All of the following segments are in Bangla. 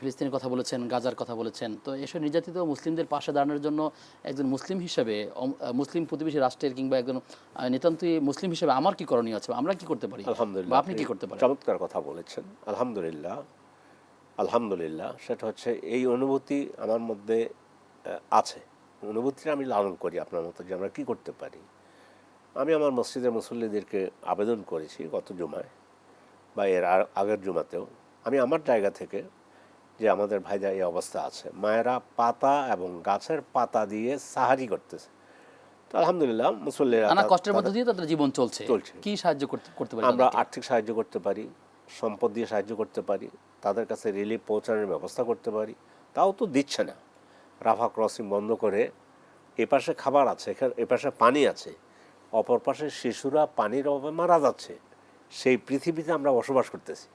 ফিলিস্তিনের কথা বলেছেন গাজার কথা বলেছেন। তো এসব নির্যাতিত মুসলিমদের পাশে দাঁড়ানোর জন্য একজন মুসলিম হিসেবে মুসলিম প্রতিবেশী রাষ্ট্রের কিংবা একজন নিতান্তই মুসলিম হিসেবে আমার কি করণীয় আছে? আমরা কি করতে পারি? আলহামদুলিল্লাহ আপনি কি করতে পারেন? চমৎকার কথা বলেছেন। আলহামদুলিল্লাহ আলহামদুলিল্লাহ সেটা হচ্ছে এই অনুভূতি আমার মধ্যে আছে। অনুভূতিটা আমি লালন করি আপনার মতো যে আমরা কী করতে পারি। আমি আমার মসজিদের মুসল্লিদেরকে আবেদন করেছি গত জুমায় বা এর আগের জুমাতেও। আমি আমার জায়গা থেকে যে আমাদের ভাইরা এই অবস্থা আছে। মায়েরা পাতা এবং গাছের পাতা দিয়ে সাহারি করতেছে। তো আলহামদুলিল্লাহ মুসল্লিরা নানা কষ্টের মধ্যে দিয়ে তাদের জীবন চলছে। চলছে। কি সাহায্য করতে করতে পারি আমরা আর্থিক সাহায্য করতে পারি সম্পদ দিয়ে সাহায্য করতে পারি তাদের কাছে রিলিফ পৌঁছানোর ব্যবস্থা করতে পারি। তাও তো দিচ্ছে না। রাফা ক্রসিং বন্ধ করে এপাশে খাবার আছে এপাশে পানি আছে অপর পাশে শিশুরা পানির অভাবে মারা যাচ্ছে। সেই পৃথিবীতে আমরা বসবাস করতেছি।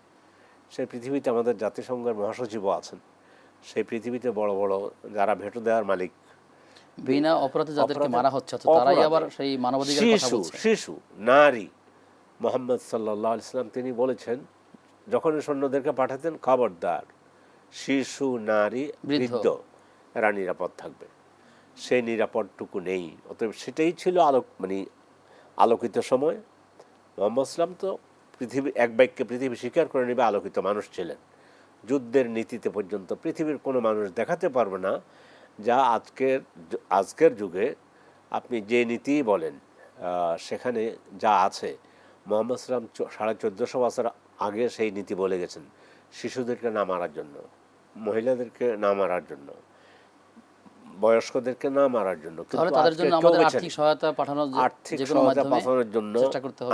সেই পৃথিবীতে আমাদের জাতিসংঘের মহাসচিবও আছেন। সেই পৃথিবীতে বড় বড় যারা ভেটো দেওয়ার মালিক বিনা অপরাধে যাদেরকে মারা হচ্ছে তারাই আবার সেই মানবাধিকার শিশু শিশু নারী মোহাম্মদ সাল্লাহ ইসলাম তিনি বলেছেন যখন সৈন্যদেরকে পাঠাতেন খবরদার শিশু নারী বৃদ্ধ। এরা নিরাপদ থাকবে। সেই নিরাপদটুকু নেই। অতএব সেটাই ছিল আলোক মানে আলোকিত সময়। মোহাম্মদ ইসলাম তো পৃথিবী, এক বাক্যে পৃথিবী স্বীকার করে নেবে, আলোকিত মানুষ ছিলেন। যুদ্ধের নীতিতে পর্যন্ত পৃথিবীর কোনো মানুষ দেখাতে পারবে না, যা আজকের আজকের যুগে আপনি যে নীতি বলেন সেখানে যা আছে, মোহাম্মদ সাল্লাম চ- সাড়ে চোদ্দোশো বছর আগে সেই নীতি বলে গেছেন, শিশুদেরকে না মারার জন্য, মহিলাদেরকে না মারার জন্য। বয়স্কদেরকে না মারার জন্য তাহলে তাদের জন্য আমাদের আর্থিক সহায়তা পাঠানোর আর্থিক সহায়তা পাঠানোর জন্য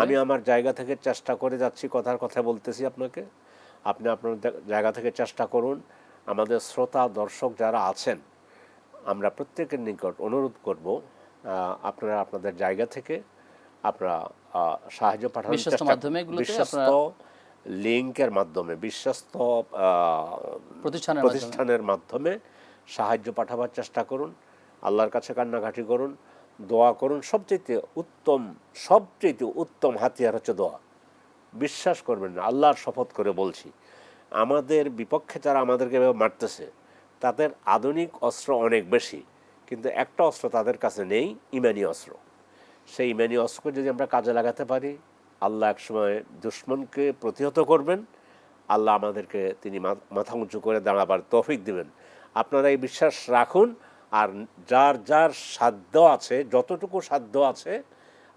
আমি আমার জায়গা থেকে চেষ্টা করে যাচ্ছি কথার কথা বলতেছি আপনাকে। আপনি আপনার জায়গা থেকে চেষ্টা করুন। আমাদের শ্রোতা দর্শক যারা আছেন আমরা প্রত্যেকের নিকট অনুরোধ করব আহ, আপনারা আপনাদের জায়গা থেকে আপনারা সাহায্য পাঠানোর চেষ্টা বিশ্বস্ত লিঙ্কের মাধ্যমে বিশ্বস্ত প্রতিষ্ঠানের মাধ্যমে। সাহায্য পাঠাবার চেষ্টা করুন, আল্লাহর কাছে কান্নাকাটি করুন, দোয়া করুন সবচেয়ে উত্তম সবচেয়ে উত্তম হাতিয়ার হচ্ছে দোয়া। বিশ্বাস করবেন না, আল্লাহর শপথ করে বলছি, আমাদের বিপক্ষে যারা আমাদেরকে মারতেছে, তাদের আধুনিক অস্ত্র অনেক বেশি, কিন্তু একটা অস্ত্র তাদের কাছে নেই, ইমানি অস্ত্র। সেই ইমানি অস্ত্র যদি আমরা কাজে লাগাতে পারি, আল্লাহ একসময় দুশ্মনকে প্রতিহত করবেন, আল্লাহ আমাদেরকে তিনি মাথা উঁচু করে দাঁড়াবার তৌফিক দিবেন। আপনারা এই বিশ্বাস রাখুন আর যার যার সাধ্য আছে, যতটুকু সাধ্য আছে,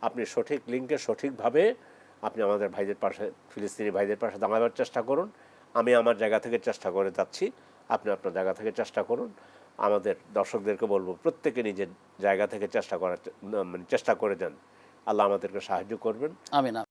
আপনি সঠিক লিঙ্কে সঠিকভাবে আপনি আমাদের ভাইদের পাশে, ফিলিস্তিনি ভাইদের পাশে দাঁড়াবার চেষ্টা করুন। আমি আমার জায়গা থেকে চেষ্টা করে যাচ্ছি। আপনি আপনার জায়গা থেকে চেষ্টা করুন। আমাদের দর্শকদেরকে বলব, প্রত্যেকে নিজের জায়গা থেকে চেষ্টা করার মানে চেষ্টা করে যান। আল্লাহ আমাদেরকে সাহায্য করবেন। আমি না